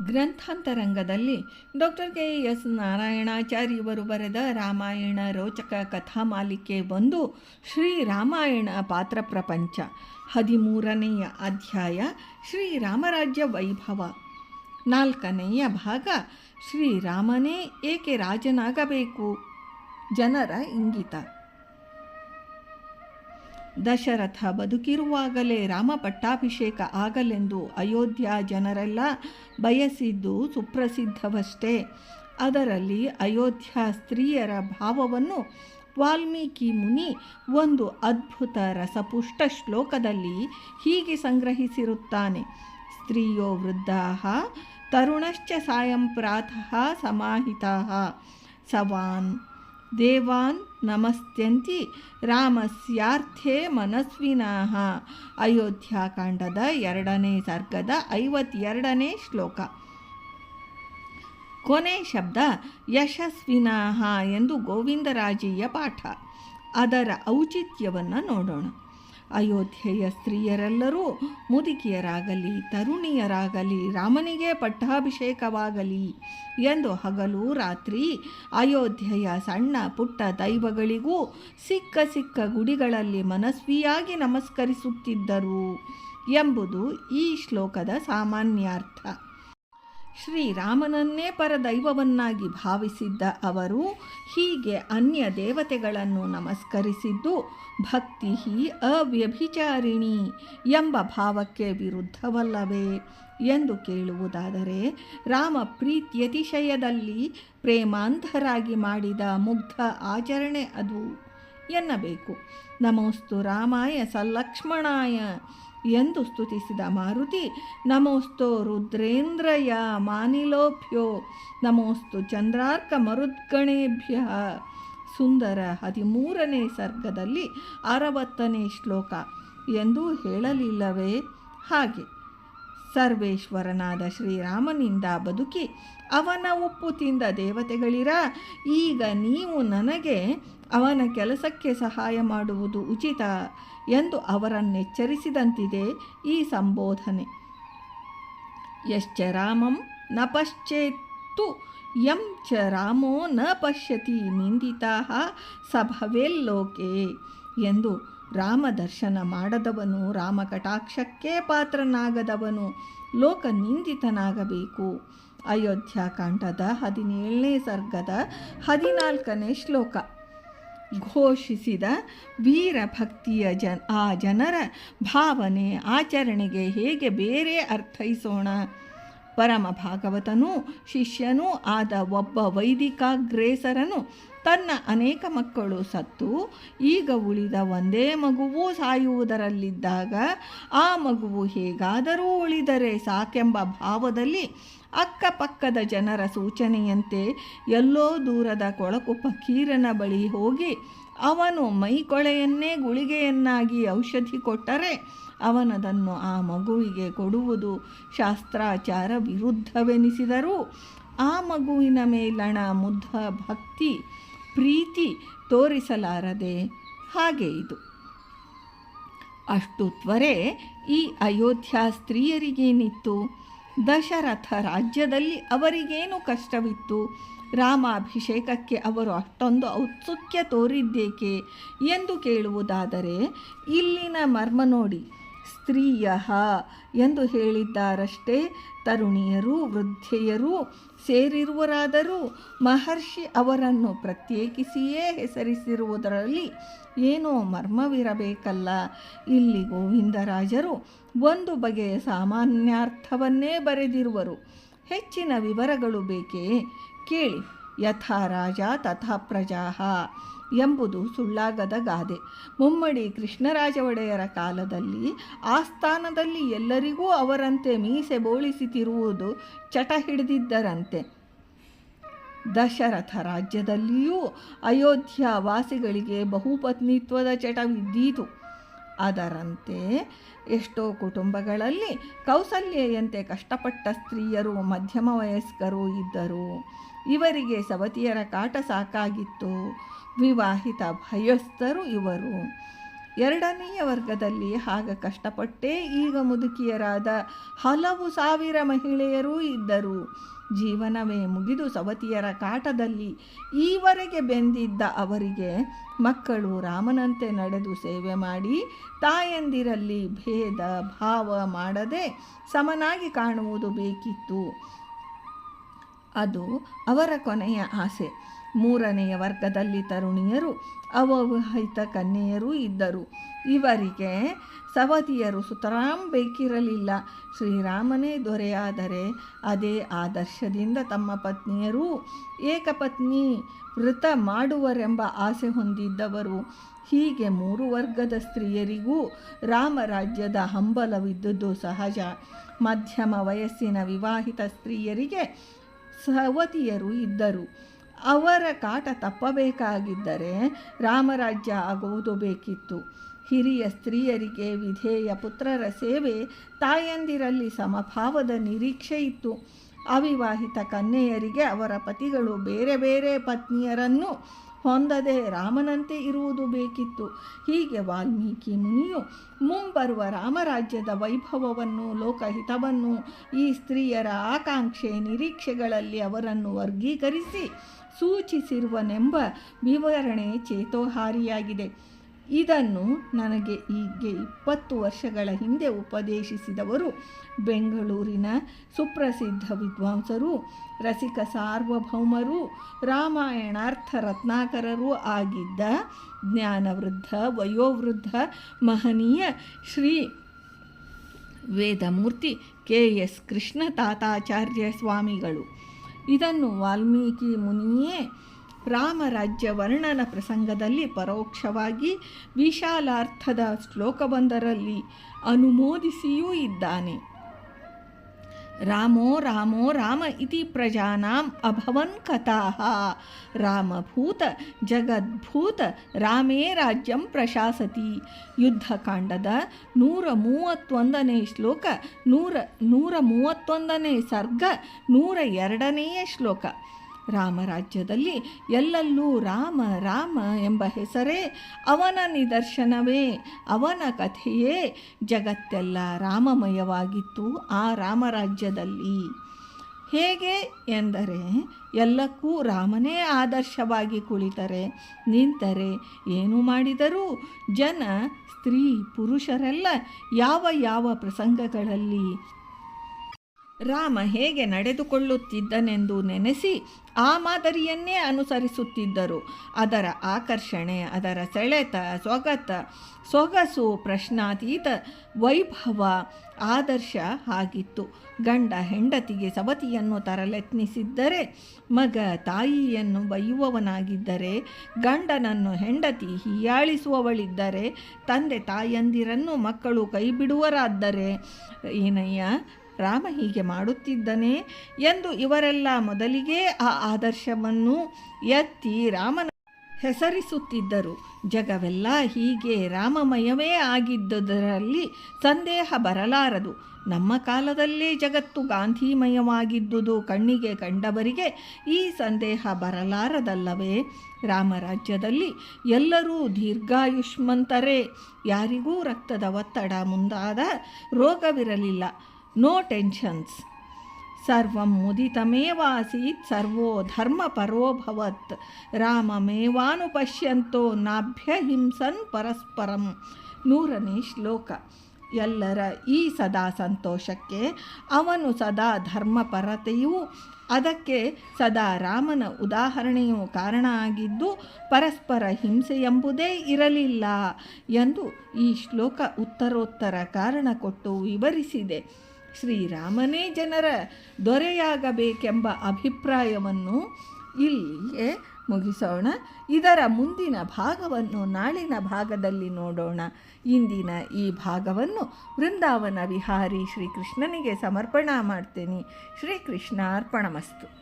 ಗ್ರಂಥಾಂತರಂಗದಲ್ಲಿ doctor K S ನಾರಾಯಣಾಚಾರ್ಯವರು ಬರೆದ ರಾಮಾಯಣ ರೋಚಕ ಕಥಾಮಾಲಿಕೆ ಒಂದು ಶ್ರೀರಾಮಾಯಣ ಪಾತ್ರ ಪ್ರಪಂಚ. ಹದಿಮೂರನೆಯ ಅಧ್ಯಾಯ ಶ್ರೀರಾಮರಾಜ್ಯ ವೈಭವ. ನಾಲ್ಕನೆಯ ಭಾಗ ಶ್ರೀರಾಮನೇ ಏಕೆ ರಾಜನಾಗಬೇಕು? ಜನರ ಇಂಗಿತ. ದಶರಥ ಬದುಕಿರುವಾಗಲೇ ರಾಮ ಪಟ್ಟಾಭಿಷೇಕ ಆಗಲೆಂದು ಅಯೋಧ್ಯ ಜನರೆಲ್ಲ ಬಯಸಿದ್ದು ಸುಪ್ರಸಿದ್ಧವಷ್ಟೇ. ಅದರಲ್ಲಿ ಅಯೋಧ್ಯ ಸ್ತ್ರೀಯರ ಭಾವವನ್ನು ವಾಲ್ಮೀಕಿ ಮುನಿ ಒಂದು ಅದ್ಭುತ ರಸಪುಷ್ಟ ಶ್ಲೋಕದಲ್ಲಿ ಹೀಗೆ ಸಂಗ್ರಹಿಸಿರುತ್ತಾನೆ. ಸ್ತ್ರೀಯೋ ವೃದ್ಧಾ, ತರುಣಶ್ಚ ಸಾಯಂ ಪ್ರಾತಃ ಸಮಾಹಿತಾ, ಸವಾನ್ ದೇವಾನ್ ನಮಸ್ತ್ಯಂತಿ ರಾಮಸ್ಯಾರ್ಥೆ ಮನಸ್ವಿನಃ ಅಯೋಧ್ಯಾಕಾಂಡದ ಎರಡನೇ ಸರ್ಗದ ಐವತ್ತೆರಡನೇ ಶ್ಲೋಕ. ಕೊನೆ ಶಬ್ದ ಯಶಸ್ವಿನಃ ಎಂದು ಗೋವಿಂದರಾಜೀಯ ಪಾಠ. ಅದರ ಔಚಿತ್ಯವನ್ನು ನೋಡೋಣ. ಅಯೋಧ್ಯೆಯ ಸ್ತ್ರೀಯರೆಲ್ಲರೂ ಮುದುಕಿಯರಾಗಲಿ, ತರುಣಿಯರಾಗಲಿ, ರಾಮನಿಗೆ ಪಟ್ಟಾಭಿಷೇಕವಾಗಲಿ ಎಂದು ಹಗಲು ರಾತ್ರಿ ಅಯೋಧ್ಯೆಯ ಸಣ್ಣ ಪುಟ್ಟ ದೈವಗಳಿಗೂ ಸಿಕ್ಕ ಸಿಕ್ಕ ಗುಡಿಗಳಲ್ಲಿ ಮನಸ್ವಿಯಾಗಿ ನಮಸ್ಕರಿಸುತ್ತಿದ್ದರು ಎಂಬುದು ಈ ಶ್ಲೋಕದ ಸಾಮಾನ್ಯಾರ್ಥ. ಶ್ರೀರಾಮನನ್ನೇ ಪರದೈವವನ್ನಾಗಿ ಭಾವಿಸಿದ್ದ ಅವರು ಹೀಗೆ ಅನ್ಯ ದೇವತೆಗಳನ್ನು ನಮಸ್ಕರಿಸಿದ್ದು, ಭಕ್ತಿ ಅವ್ಯಭಿಚಾರಿಣಿ ಎಂಬ ಭಾವಕ್ಕೆ ವಿರುದ್ಧವಲ್ಲವೇ ಎಂದು ಕೇಳುವುದಾದರೆ ರಾಮ ಪ್ರೀತ್ಯತಿಶಯದಲ್ಲಿ ಪ್ರೇಮಾಂಧರಾಗಿ ಮಾಡಿದ ಮುಗ್ಧ ಆಚರಣೆ ಅದು ಎನ್ನಬೇಕು. ನಮೋಸ್ತು ರಾಮಾಯ ಸಲ್ಲಕ್ಷ್ಮಣಾಯ ಎಂದು ಸ್ತುತಿಸಿದ ಮಾರುತಿ, ನಮೋಸ್ತೋ ರುದ್ರೇಂದ್ರಯ ಮಾನಿಲೋಭ್ಯೋ ನಮೋಸ್ತು ಚಂದ್ರಾರ್ಕ ಮರುದ್ಗಣೇಭ್ಯ. ಸುಂದರ ಹದಿಮೂರನೇ ಸರ್ಗದಲ್ಲಿ ಅರವತ್ತನೇ ಶ್ಲೋಕ. ಎಂದು ಹೇಳಲಿಲ್ಲವೇ? ಹಾಗೆ. ಸರ್ವೇಶ್ವರನಾದ ಶ್ರೀರಾಮನಿಂದ ಬದುಕಿ ಅವನ ಉಪ್ಪು ತಿಂದ ದೇವತೆಗಳಿರ? ಈಗ ನೀವು ನನಗೆ ಅವನ ಕೆಲಸಕ್ಕೆ ಸಹಾಯ ಮಾಡುವುದು ಉಚಿತ ಎಂದು ಅವರನ್ನೆಚ್ಚರಿಸಿದಂತಿದೆ ಈ ಸಂಬೋಧನೆ. ಯಶ್ಚ ರಾಮಂ ನ ಪಶ್ಚೇತ್ತು, ಯಂ ಚ ರಾಮೋ ನ ಪಶ್ಯತಿ ನಿಂದಿತಾ ಸಭವೆಲ್ಲೋಕೆ ಎಂದು ರಾಮ ದರ್ಶನ ಮಾಡದವನು, ರಾಮ ಕಟಾಕ್ಷಕ್ಕೆ ಪಾತ್ರನಾಗದವನು, ಲೋಕ ನಿಂದಿತನಾಗಬೇಕು. ಅಯೋಧ್ಯಾಕಾಂಡದ ಹದಿನೇಳನೇ ಸರ್ಗದ ಹದಿನಾಲ್ಕನೇ ಶ್ಲೋಕ. ಘೋಷಿಸಿದ ವೀರ ಭಕ್ತಿಯ ಜನ, ಆ ಜನರ ಭಾವನೆ ಆಚರಣೆಗೆ ಹೇಗೆ ಬೇರೆ ಅರ್ಥೈಸೋಣ? ಪರಮ ಭಾಗವತನೂ ಶಿಷ್ಯನೂ ಆದ ಒಬ್ಬ ವೈದಿಕ ವೈದಿಕಾಗ್ರೇಸರನು ತನ್ನ ಅನೇಕ ಮಕ್ಕಳು ಸತ್ತು, ಈಗ ಉಳಿದ ಒಂದೇ ಮಗುವೂ ಸಾಯುವುದರಲ್ಲಿದ್ದಾಗ ಆ ಮಗುವು ಹೇಗಾದರೂ ಉಳಿದರೆ ಸಾಕೆಂಬ ಭಾವದಲ್ಲಿ ಅಕ್ಕಪಕ್ಕದ ಜನರ ಸೂಚನೆಯಂತೆ ಎಲ್ಲೋ ದೂರದ ಕೊಳಕು ಫಕೀರನ ಬಳಿ ಹೋಗಿ, ಅವನು ಮೈಕೊಳೆಯನ್ನೇ ಗುಳಿಗೆಯನ್ನಾಗಿ ಔಷಧಿ ಕೊಟ್ಟರೆ ಅವನದನ್ನು ಆ ಮಗುವಿಗೆ ಕೊಡುವುದು ಶಾಸ್ತ್ರಾಚಾರ ವಿರುದ್ಧವೆನಿಸಿದರೂ, ಆ ಮಗುವಿನ ಮೇಲಣ ಮುದ್ದ ಭಕ್ತಿ ಪ್ರೀತಿ ತೋರಿಸಲಾರದೆ ಹಾಗೆ ಇದು. ಅಷ್ಟು ತ್ವರೆ ಈ ಅಯೋಧ್ಯ ಸ್ತ್ರೀಯರಿಗೇನಿತ್ತು ದಶರಥ ರಾಜ್ಯದಲ್ಲಿ ಅವರಿಗೇನು ಕಷ್ಟವಿತ್ತು? ರಾಮಾಭಿಷೇಕಕ್ಕೆ ಅವರು ಅಷ್ಟೊಂದು ಔತ್ಸುಕ್ಯ ತೋರಿದ್ದೇಕೆ ಎಂದು ಕೇಳುವುದಾದರೆ ಇಲ್ಲಿನ ಮರ್ಮ ನೋಡಿ. ಸ್ತ್ರೀಯ ಎಂದು ಹೇಳಿದ್ದಾರಷ್ಟೇ ತರುಣಿಯರು, ವೃದ್ಧೆಯರು, ಸೇರಿರುವರಾದರೂ ಮಹರ್ಷಿ ಅವರನ್ನು ಪ್ರತ್ಯೇಕಿಸಿಯೇ ಹೆಸರಿಸಿರುವುದರಲ್ಲಿ ಏನೋ ಮರ್ಮವಿರಬೇಕಲ್ಲ. ಇಲ್ಲಿ ಗೋವಿಂದರಾಜರು ಒಂದು ಬಗೆಯ ಸಾಮಾನ್ಯಾರ್ಥವನ್ನೇ ಬರೆದಿರುವರು. ಹೆಚ್ಚಿನ ವಿವರಗಳು ಬೇಕೇ? ಕೇಳಿ. ಯಥಾ ರಾಜ ತಥಾ ಪ್ರಜಾ. ಎಂಬುದು ಸುಳ್ಳಾಗದ ಗಾದೆ. ಮುಮ್ಮಡಿ ಕೃಷ್ಣರಾಜ ಒಡೆಯರ ಕಾಲದಲ್ಲಿ ಆ ಸ್ಥಾನದಲ್ಲಿ ಎಲ್ಲರಿಗೂ ಅವರಂತೆ ಮೀಸೆ ಬೋಳಿಸಿತಿರುವುದು ಚಟ ಹಿಡಿದಿದ್ದರಂತೆ. ದಶರಥ ರಾಜ್ಯದಲ್ಲಿಯೂ ಅಯೋಧ್ಯ ವಾಸಿಗಳಿಗೆ ಬಹುಪತ್ನಿತ್ವದ ಚಟವಿದ್ದೀತು. ಅದರಂತೆ ಎಷ್ಟೋ ಕುಟುಂಬಗಳಲ್ಲಿ ಕೌಸಲ್ಯೆಯಂತೆ ಕಷ್ಟಪಟ್ಟ ಸ್ತ್ರೀಯರು, ಮಧ್ಯಮ ವಯಸ್ಕರು ಇದ್ದರು. ಇವರಿಗೆ ಸವತಿಯರ ಕಾಟ ಸಾಕಾಗಿತ್ತು. ವಿವಾಹಿತ ಭಯಸ್ಥರು ಇವರು. ಎರಡನೆಯ ವರ್ಗದಲ್ಲಿ ಆಗ ಕಷ್ಟಪಟ್ಟೇ ಈಗ ಮುದುಕಿಯರಾದ ಹಲವು ಸಾವಿರ ಮಹಿಳೆಯರೂ ಇದ್ದರು. ಜೀವನವೇ ಮುಗಿದು ಸವತಿಯರ ಕಾಟದಲ್ಲಿ ಈವರೆಗೆ ಬೆಂದಿದ್ದ ಅವರಿಗೆ ಮಕ್ಕಳು ರಾಮನಂತೆ ನಡೆದು ಸೇವೆ ಮಾಡಿ ತಾಯಂದಿರಲ್ಲಿ ಭೇದ ಭಾವ ಮಾಡದೆ ಸಮನಾಗಿ ಕಾಣುವುದು ಬೇಕಿತ್ತು. ಅದು ಅವರ ಕೊನೆಯ ಆಸೆ. ಮೂರನೆಯ ವರ್ಗದಲ್ಲಿ ತರುಣಿಯರು ಅವಹಿತ ಕನ್ಯೆಯರೂ ಇದ್ದರು. ಇವರಿಗೆ ಸವತಿಯರು ಸುತರಾಮ್ ಬೇಕಿರಲಿಲ್ಲ. ಶ್ರೀರಾಮನೇ ದೊರೆಯಾದರೆ ಅದೇ ಆದರ್ಶದಿಂದ ತಮ್ಮ ಪತ್ನಿಯರೂ ಏಕಪತ್ನಿ ವೃತ ಮಾಡುವರೆಂಬ ಆಸೆ ಹೊಂದಿದ್ದವರು. ಹೀಗೆ ಮೂರು ವರ್ಗದ ಸ್ತ್ರೀಯರಿಗೂ ರಾಮರಾಜ್ಯದ ಹಂಬಲವಿದ್ದುದು ಸಹಜ. ಮಧ್ಯಮ ವಯಸ್ಸಿನ ವಿವಾಹಿತ ಸ್ತ್ರೀಯರಿಗೆ ಸವತಿಯರು ಇದ್ದರು. ಅವರ ಕಾಟ ತಪ್ಪಬೇಕಾಗಿದ್ದರೆ ರಾಮರಾಜ್ಯ ಆಗುವುದು ಬೇಕಿತ್ತು. ಹಿರಿಯ ಸ್ತ್ರೀಯರಿಗೆ ವಿಧೇಯ ಪುತ್ರರ ಸೇವೆ ತಾಯಂದಿರಲ್ಲಿ ಸಮಭಾವದ ನಿರೀಕ್ಷೆ ಇತ್ತು. ಅವಿವಾಹಿತ ಕನ್ಯೆಯರಿಗೆ ಅವರ ಪತಿಗಳು ಬೇರೆ ಬೇರೆ ಪತ್ನಿಯರನ್ನು ಹೊಂದದೆ ರಾಮನಂತೆ ಇರುವುದು ಬೇಕಿತ್ತು. ಹೀಗೆ ವಾಲ್ಮೀಕಿ ಮುನಿಯು ಮುಂಬರುವ ರಾಮರಾಜ್ಯದ ವೈಭವವನ್ನು, ಲೋಕಹಿತವನ್ನು, ಈ ಸ್ತ್ರೀಯರ ಆಕಾಂಕ್ಷೆ ನಿರೀಕ್ಷೆಗಳಲ್ಲಿ ಅವರನ್ನು ವರ್ಗೀಕರಿಸಿ ಸೂಚಿಸಿರುವನೆಂಬ ವಿವರಣೆ ಚೇತೋಹಾರಿಯಾಗಿದೆ. ಇದನ್ನು ನನಗೆ ಹೀಗೆ ಇಪ್ಪತ್ತು ವರ್ಷಗಳ ಹಿಂದೆ ಉಪದೇಶಿಸಿದವರು ಬೆಂಗಳೂರಿನ ಸುಪ್ರಸಿದ್ಧ ವಿದ್ವಾಂಸರು, ರಸಿಕ ಸಾರ್ವಭೌಮರು, ರಾಮಾಯಣಾರ್ಥ ರತ್ನಾಕರರೂ ಆಗಿದ್ದ ಜ್ಞಾನವೃದ್ಧ, ವಯೋವೃದ್ಧ, ಮಹನೀಯ ಶ್ರೀ ವೇದಮೂರ್ತಿ ಕೆ ಎಸ್ ಕೃಷ್ಣ ತಾತಾಚಾರ್ಯ ಸ್ವಾಮಿಗಳು. ಇದನ್ನು ವಾಲ್ಮೀಕಿ ಮುನಿಯೇ ರಾಮರಾಜ್ಯ ವರ್ಣನ ಪ್ರಸಂಗದಲ್ಲಿ ಪರೋಕ್ಷವಾಗಿ ವಿಶಾಲಾರ್ಥದ ಶ್ಲೋಕವೊಂದರಲ್ಲಿ ಅನುಮೋದಿಸಿಯೂ ಇದ್ದಾನೆ. ರಾಮೋ ರಾಮೋ ರಾಮ ಇತಿ ಪ್ರಜಾನಾಂ ಅಭವನ್ ಕಥಾ ರಾಮಭೂತ ಜಗದ್ಭೂತ ರಾಮೇ ರಾಜ್ಯಂ ಪ್ರಶಾಸತಿ. ಯುದ್ಧಕಾಂಡದ ನೂರ ಮೂವತ್ತೊಂದನೇ ಶ್ಲೋಕ, ನೂರ ನೂರ ಮೂವತ್ತೊಂದನೇ ಸರ್ಗ, ನೂರ ಎರಡನೆಯ ಶ್ಲೋಕ. ರಾಮರಾಜ್ಯದಲ್ಲಿ ಎಲ್ಲಲ್ಲೂ ರಾಮ ರಾಮ ಎಂಬ ಹೆಸರೇ, ಅವನ ನಿದರ್ಶನವೇ, ಅವನ ಕಥೆಯೇ, ಜಗತ್ತೆಲ್ಲ ರಾಮಮಯವಾಗಿತ್ತು ಆ ರಾಮರಾಜ್ಯದಲ್ಲಿ ಹೇಗೆ ಎಂದರೆ, ಎಲ್ಲಕ್ಕೂ ರಾಮನೇ ಆದರ್ಶವಾಗಿ ಕುಳಿತರೆ, ನಿಂತರೆ ಏನು ಮಾಡಿದರೂ ಜನ, ಸ್ತ್ರೀ, ಪುರುಷರೆಲ್ಲ ಯಾವ ಯಾವ ಪ್ರಸಂಗಗಳಲ್ಲಿ ರಾಮ ಹೇಗೆ ನಡೆದುಕೊಳ್ಳುತ್ತಿದ್ದನೆಂದು ನೆನೆಸಿ ಆ ಮಾದರಿಯನ್ನೇ ಅನುಸರಿಸುತ್ತಿದ್ದರು. ಅದರ ಆಕರ್ಷಣೆ, ಅದರ ಸೆಳೆತ ಸೊಗತ ಸೊಗಸು, ಪ್ರಶ್ನಾತೀತ ವೈಭವ ಆದರ್ಶ ಆಗಿತ್ತು. ಗಂಡ ಹೆಂಡತಿಗೆ ಸವತಿಯನ್ನು ತರಲೆತ್ನಿಸಿದ್ದರೆ, ಮಗ ತಾಯಿಯನ್ನು ಬೈಯುವವನಾಗಿದ್ದರೆ, ಗಂಡನನ್ನು ಹೆಂಡತಿ ಹೀಯಾಳಿಸುವವಳಿದ್ದರೆ, ತಂದೆ ತಾಯಂದಿರನ್ನು ಮಕ್ಕಳು ಕೈಬಿಡುವರಾದ್ದರೆ ಏನಯ್ಯ? ರಾಮ ಹೀಗೆ ಮಾಡುತ್ತಿದ್ದನೇ ಎಂದು ಇವರೆಲ್ಲ ಮೊದಲಿಗೆ ಆ ಆದರ್ಶವನ್ನು ಎತ್ತಿ ರಾಮನ ಹೆಸರಿಸುತ್ತಿದ್ದರು. ಜಗವೆಲ್ಲ ಹೀಗೆ ರಾಮಮಯವೇ ಆಗಿದ್ದುದರಲ್ಲಿ ಸಂದೇಹ ಬರಲಾರದು. ನಮ್ಮ ಕಾಲದಲ್ಲೇ ಜಗತ್ತು ಗಾಂಧಿಮಯವಾಗಿದ್ದುದು ಕಣ್ಣಿಗೆ ಕಂಡವರಿಗೆ ಈ ಸಂದೇಹ ಬರಲಾರದಲ್ಲವೇ? ರಾಮರಾಜ್ಯದಲ್ಲಿ ಎಲ್ಲರೂ ದೀರ್ಘಾಯುಷ್ಮಂತರೇ. ಯಾರಿಗೂ ರಕ್ತದ ಒತ್ತಡ ಮುಂದಾದ ರೋಗವಿರಲಿಲ್ಲ. ನೋ ಟೆನ್ಷನ್ಸ್ ಸರ್ವಂ ಮುದಿತಮೇವಾಸೀತ್ ಸರ್ವೋ ಧರ್ಮಪರೋಭವತ್ ರಾಮಮೇವಾನುಪಶ್ಯಂತೋ ನಾಭ್ಯಹಿಂಸನ್ ಪರಸ್ಪರಂ ನೂರನೇ ಶ್ಲೋಕ ಎಲ್ಲರ ಈ ಸದಾ ಸಂತೋಷಕ್ಕೆ ಅವನು ಸದಾ ಧರ್ಮಪರತೆಯೂ ಅದಕ್ಕೆ ಸದಾ ರಾಮನ ಉದಾಹರಣೆಯು ಕಾರಣ ಆಗಿದ್ದು ಪರಸ್ಪರ ಹಿಂಸೆ ಎಂಬುದೇ ಇರಲಿಲ್ಲ ಎಂದು ಈ ಶ್ಲೋಕ ಉತ್ತರೋತ್ತರ ಕಾರಣ ಕೊಟ್ಟು ವಿವರಿಸಿದೆ ಶ್ರೀರಾಮನೇ ಜನರ ದೊರೆಯಾಗಬೇಕೆಂಬ ಅಭಿಪ್ರಾಯವನ್ನು ಇಲ್ಲಿಗೆ ಮುಗಿಸೋಣ. ಇದರ ಮುಂದಿನ ಭಾಗವನ್ನು ನಾಳಿನ ಭಾಗದಲ್ಲಿ ನೋಡೋಣ. ಇಂದಿನ ಈ ಭಾಗವನ್ನು ವೃಂದಾವನ ವಿಹಾರಿ ಶ್ರೀಕೃಷ್ಣನಿಗೆ ಸಮರ್ಪಣಾ ಮಾಡ್ತೇನೆ. ಶ್ರೀಕೃಷ್ಣ ಅರ್ಪಣಮಸ್ತು